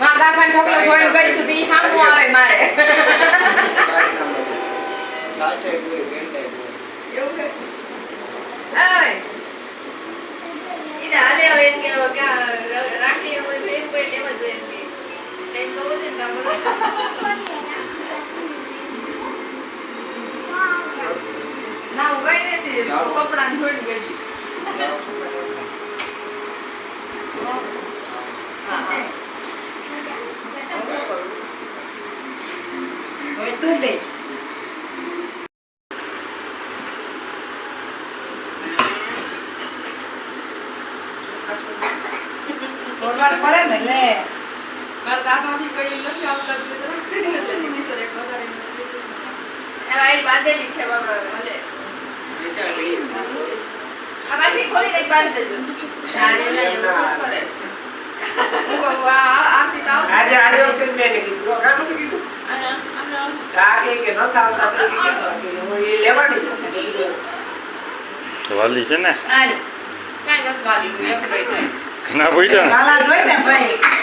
માં ગાફાન ઠોકલો જોઈન કરી સુધી સામું આવે મારે. એવું કે આય ઈને હાલે હવે એમ કે ક્યાં હોય તો એમ કોઈ લેવા જોઈએ એમ કહું છે ને ના ગઈ નથી. કપડા ધોઈને ગઈ હા. પડે ને લે મારા કઈ નથી આવતા એટલે નહીં એ બાંધેલી છે બાબા ભલે. આ પાછી ખોલીને જ બાંધી દેજો કરે. હું કહું, આ- આ આરતી તો આવતી આજે આજે વખતે મેં એને કીધું આ કાં નહોતું કીધું આના- આના- આ કે કે નહોતા આવતા તો કે કેમ? કે હું એ લેવાની વાલી છે ને. ના પૂછ્યો ને ને ભાઈ.